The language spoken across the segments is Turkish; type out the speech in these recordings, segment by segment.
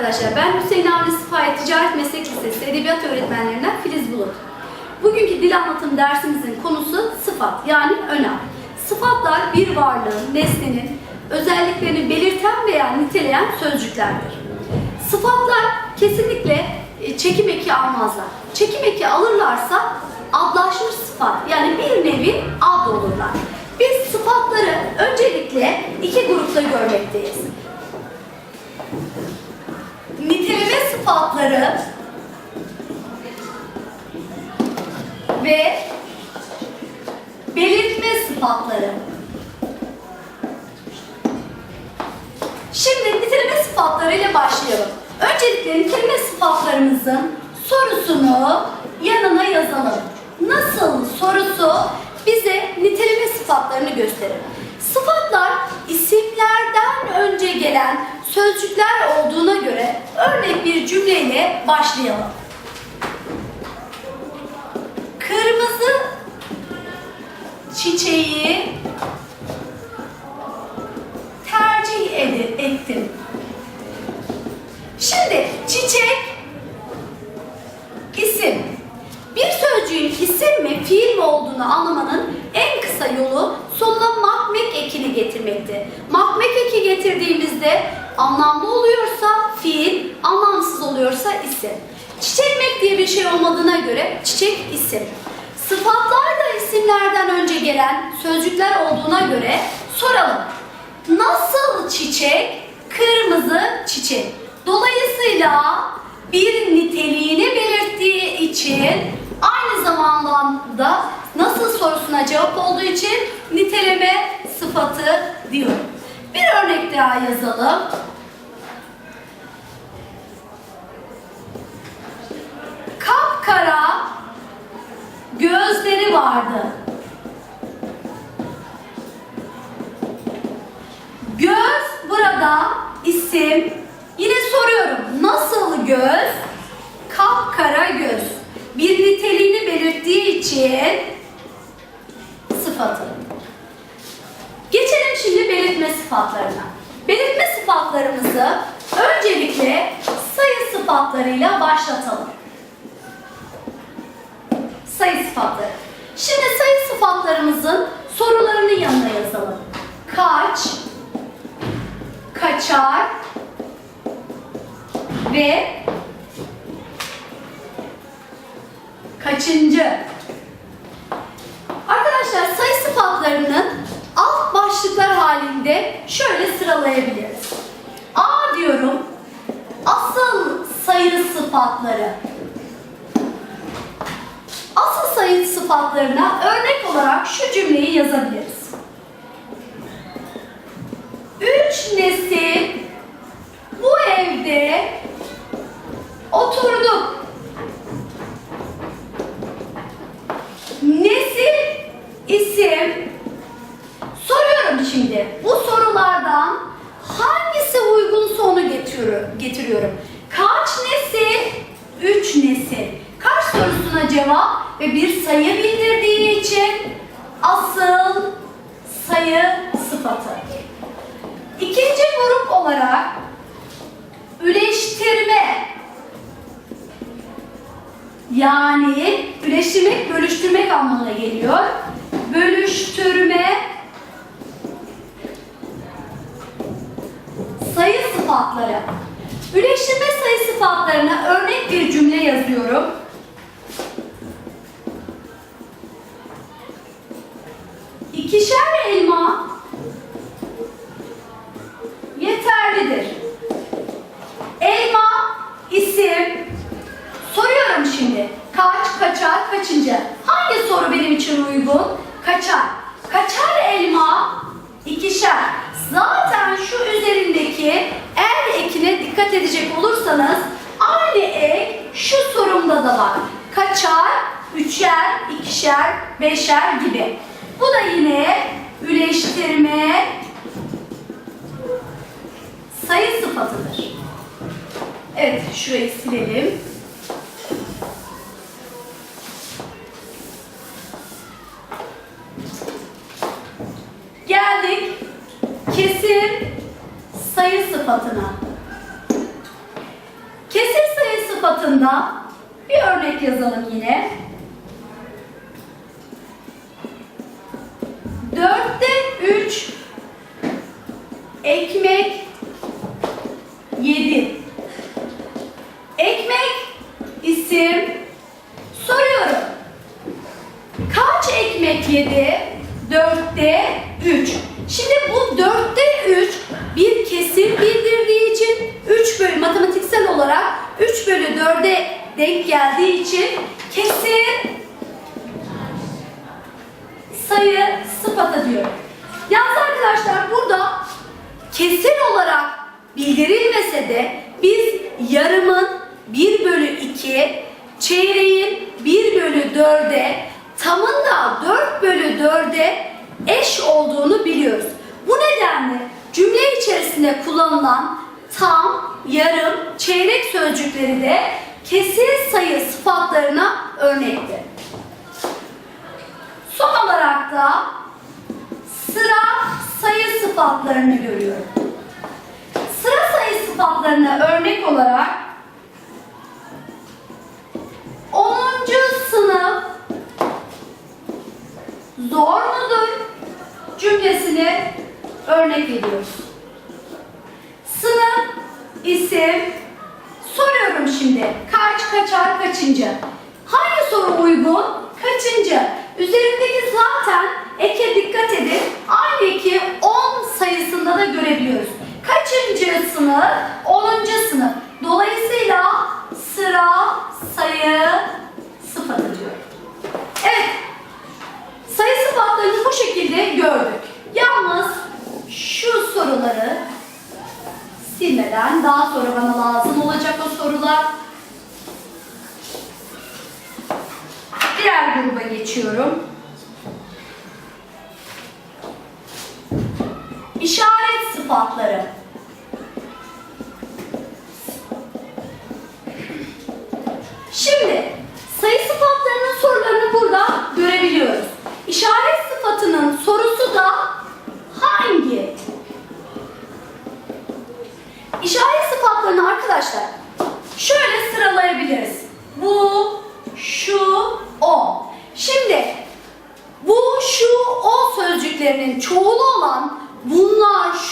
arkadaşlar. Ben Hüseyin Avni Sipahi Ticaret Meslek Lisesi Edebiyat Öğretmenlerinden Filiz Bulut. Bugünkü dil anlatım dersimizin konusu sıfat yani önem. Sıfatlar bir varlığın, nesnenin özelliklerini belirten veya niteleyen sözcüklerdir. Sıfatlar kesinlikle e, çekim eki almazlar. Çekim eki alırlarsa adlaşmış sıfat yani bir nevi ad olurlar. Biz sıfatları öncelikle iki grupta görmekteyiz. Sıfatları ve belirtme sıfatları. Şimdi niteleme sıfatları ile başlayalım. Öncelikle niteleme sıfatlarımızın sorusunu yanına yazalım. Nasıl sorusu bize niteleme sıfatlarını gösterir. Sıfatlar isimlerden önce gelen sözcükler olduğuna göre örnek bir cümleyle başlayalım. Kırmızı çiçeği tercih ed- ettim. Şimdi çiçek isim. Bir sözcüğün isim mi, fiil mi olduğunu anlamanın en kısa yolu sonuna mahmek ekini getirmektir. Mahmek eki getirdiğimizde anlamlı oluyorsa fiil, anlamsız oluyorsa isim. Çiçekmek diye bir şey olmadığına göre çiçek isim. Sıfatlar da isimlerden önce gelen sözcükler olduğuna göre soralım. Nasıl çiçek? Kırmızı çiçek. Dolayısıyla bir niteliğini belirttiği için aynı zamanda nasıl sorusuna cevap olduğu için niteleme sıfatı diyor. Bir örnek daha yazalım. Kapkara gözleri vardı. Göz burada isim. Yine soruyorum. Nasıl göz? Kapkara göz. Bir niteliğini belirttiği için sıfatı. Geçelim şimdi belirtme sıfatlarına. Belirtme sıfatlarımızı öncelikle sayı sıfatlarıyla başlatalım. Sayı sıfatları. Şimdi sayı sıfatlarımızın sorularını yanına yazalım. Kaç, kaçar ve kaçıncı. Arkadaşlar sayı sıfatlarının alt başlıklar halinde şöyle sıralayabiliriz. A diyorum. Asıl sayı sıfatları. Asıl sayı sıfatlarına örnek olarak şu cümleyi yazabiliriz. Üç nesil bu evde oturduk. Nesil isim soruyorum şimdi. Bu sorulardan hangisi uygunsa onu getiriyorum. getiriyorum. Kaç nesil? Üç nesil. Kaç sorusuna cevap ve bir sayı bildirdiği için asıl sayı sıfatı. İkinci grup olarak üleştirme yani üleştirmek, bölüştürmek anlamına geliyor. Bölüştürme sıfatları. Üleştirme sayı sıfatlarına örnek bir cümle yazıyorum. Dikkat edecek olursanız aynı ek şu sorumda da var. Kaçar, üçer, ikişer, beşer gibi. Bu da yine üleştirme sayı sıfatıdır. Evet, şurayı silelim. Geldik kesin sayı sıfatına. Sıfatında bir örnek yazalım yine. Dörtte üç ekmek yedi. Ekmek isim soruyorum. Kaç ekmek yedi? Dörtte üç. Şimdi bu dörtte üç bir kesir bildirdiği için 3 bölü matematiksel olarak 3 bölü 4'e denk geldiği için kesir sayı sıfata diyorum. Yalnız arkadaşlar burada kesir olarak bildirilmese de biz yarımın 1 bölü 2, çeyreğin 1 bölü 4'e, tamın da 4 bölü 4'e eş olduğunu biliyoruz. Bu nedenle cümle içerisinde kullanılan yarım, çeyrek sözcükleri de kesir sayı sıfatlarına örnektir. Son olarak da sıra sayı sıfatlarını görüyorum. Sıra sayı sıfatlarına örnek olarak 10. sınıf zor mudur cümlesini örnek ediyoruz. Sınıf, isim, soruyorum şimdi. Kaç, kaçar, kaçıncı? Hangi soru uygun? Kaçıncı? Üzerindeki zaten eke dikkat edin. Aynı eki 10 sayısında da görebiliyoruz. Kaçıncı sınıf? 10. sınıf. Dolayısıyla sıra, sayı, sıfatı diyor. Evet, sayı sıfatlarını bu şekilde gördük. Yalnız şu soruları silmeden daha sonra bana lazım olacak o sorular. Diğer gruba geçiyorum. İşaret sıfatları. Şimdi sayı sıfatlarının sorularını burada görebiliyoruz. İşaret sıfatının sorusu da hangi? İşaret sıfatlarını arkadaşlar şöyle sıralayabiliriz. Bu, şu, o. Şimdi bu, şu, o sözcüklerinin bunlar,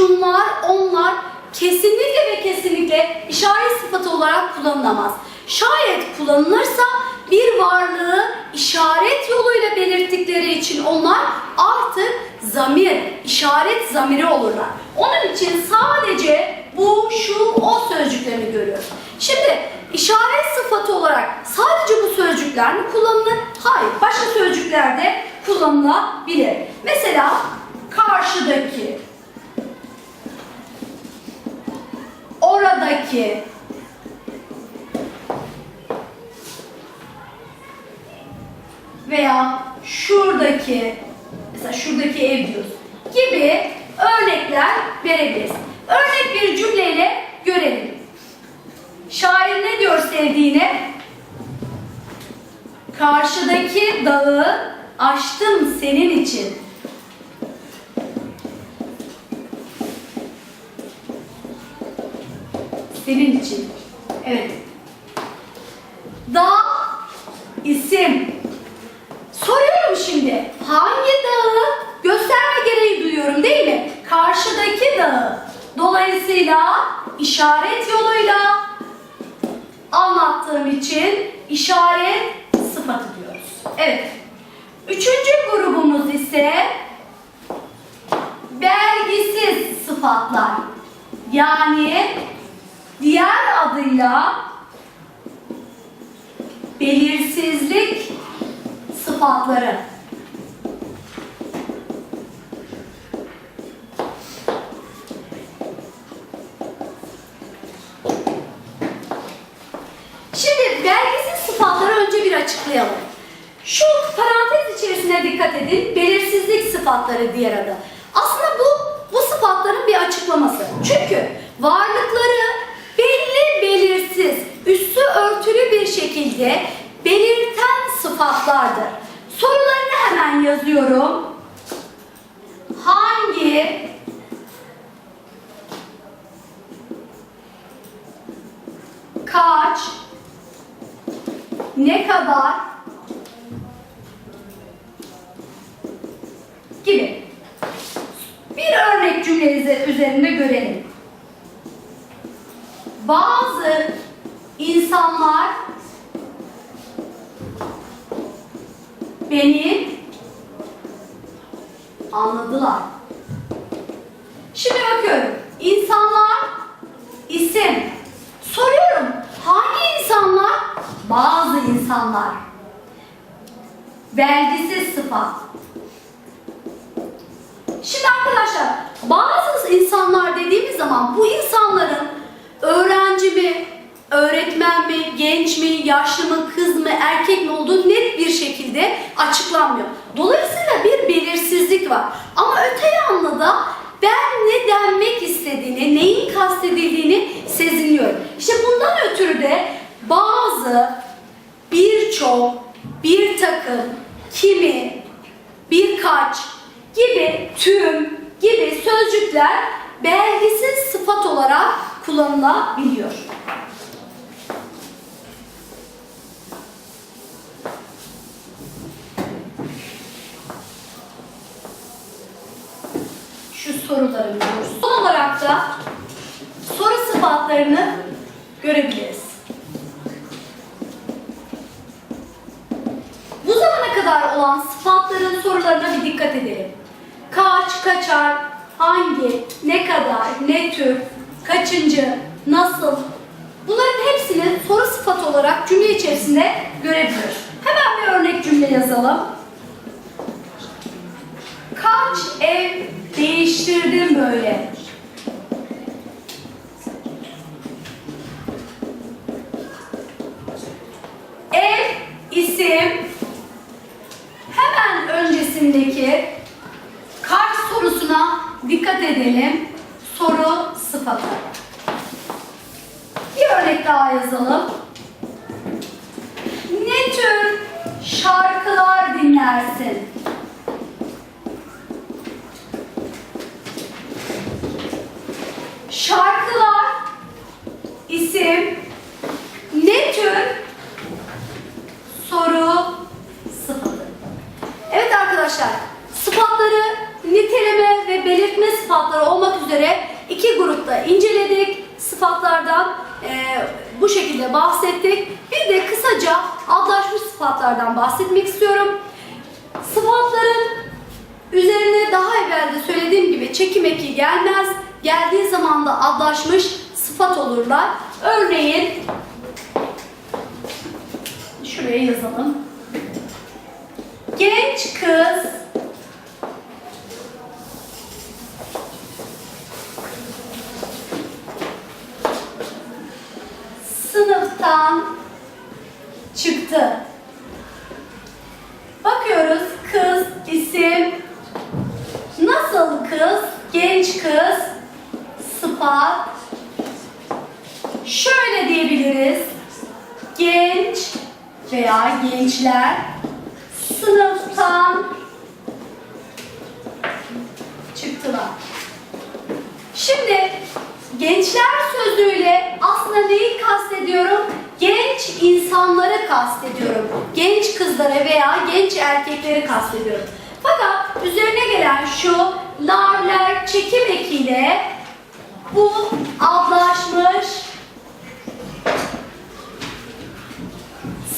şunlar, onlar kesinlikle ve kesinlikle işaret sıfatı olarak kullanılamaz. Şayet kullanılırsa bir varlığı işaret yoluyla belirttikleri için onlar artık zamir, işaret zamiri olurlar. Onun için sadece bu, şu, o sözcüklerini görüyoruz. Şimdi işaret sıfatı olarak sadece bu sözcükler mi kullanılır? Hayır, başka sözcükler de kullanılabilir. Mesela karşıdaki, oradaki, veya şuradaki, mesela şuradaki ev diyoruz gibi örnekler verebiliriz. Örnek bir cümleyle görelim. Şair ne diyor sevdiğine? Karşıdaki dağı aştım senin için. Senin için. Evet. Dağ isim. Soruyorum şimdi. Hangi dağı gösterme gereği duyuyorum değil mi? Karşıdaki dağı. Dolayısıyla işaret yoluyla anlattığım için işaret sıfatı diyoruz. Evet. Üçüncü grubumuz ise belgisiz sıfatlar. Yani diğer adıyla belirsizlik sıfatları. Şimdi belgisiz sıfatları önce bir açıklayalım. Şu parantez içerisine dikkat edin. Belirsizlik sıfatları diğer adı. Aslında bu bu sıfatların bir açıklaması. Çünkü varlıkları belli belirsiz, üstü örtülü bir şekilde belirten sıfatlardır. Sorularını hemen yazıyorum. Hangi kaç ne kadar gibi. Bir örnek cümle üzerinde görelim. Bazı insanlar beni anladılar. Şimdi bakıyorum. İnsanlar isim. Soruyorum. Hangi insanlar? Bazı insanlar. Belgisiz sıfat. Şimdi arkadaşlar bazı insanlar dediğimiz zaman bu insanların öğrenci mi, öğretmen mi, genç mi, yaşlı mı, kız mı, erkek mi olduğu net bir şekilde açıklanmıyor. Dolayısıyla bir belirsizlik var. Ama öte yanda da ben ne denmek istediğini, neyin kastedildiğini seziniyorum. İşte bundan ötürü de bazı, birçok, bir takım, kimi, birkaç gibi tüm gibi sözcükler belgisiz sıfat olarak kullanılabiliyor. Şu soruları görüyoruz. Son olarak da soru sıfatlarını görebiliriz. Bu zamana kadar olan sıfatların sorularına bir dikkat edelim. Kaç, kaçar, hangi, ne kadar, ne tür, kaçıncı, nasıl bunların hepsini soru sıfatı olarak cümle içerisinde görebiliyoruz. Hemen bir örnek cümle yazalım. Kaç ev değiştirdin böyle? Ev, isim, hemen öncesindeki kaç sorusuna dikkat edelim. Soru sıfatı. Bir örnek daha yazalım. Ne tür şarkılar dinlersin? Şarkılar, isim, ne tür soru sıfatı. Evet arkadaşlar, sıfatları niteleme ve belirtme sıfatları olmak üzere iki grupta inceledik. Sıfatlardan e, bu şekilde bahsettik. Bir de kısaca adlaşmış sıfatlardan bahsetmek istiyorum. Sıfatların üzerine daha evvel de söylediğim gibi çekim eki gelmez. Geldiği zaman da adlaşmış sıfat olurlar. Örneğin şuraya yazalım. Genç kız sınıftan çıktı. Bakıyoruz kız isim nasıl kız genç kız sıfat şöyle diyebiliriz genç veya gençler sınıftan çıktılar. Şimdi gençler sözüyle aslında neyi kastediyorum? Genç insanları kastediyorum. Genç kızları veya genç erkekleri kastediyorum. Fakat üzerine gelen şu larler çekim ekiyle bu adlaşmış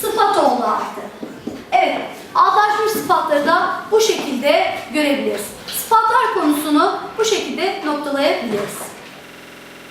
sıfat oldu artık. Evet, adlaşmış sıfatları da bu şekilde görebiliriz. Sıfatlar konusunu bu şekilde noktalayabiliriz.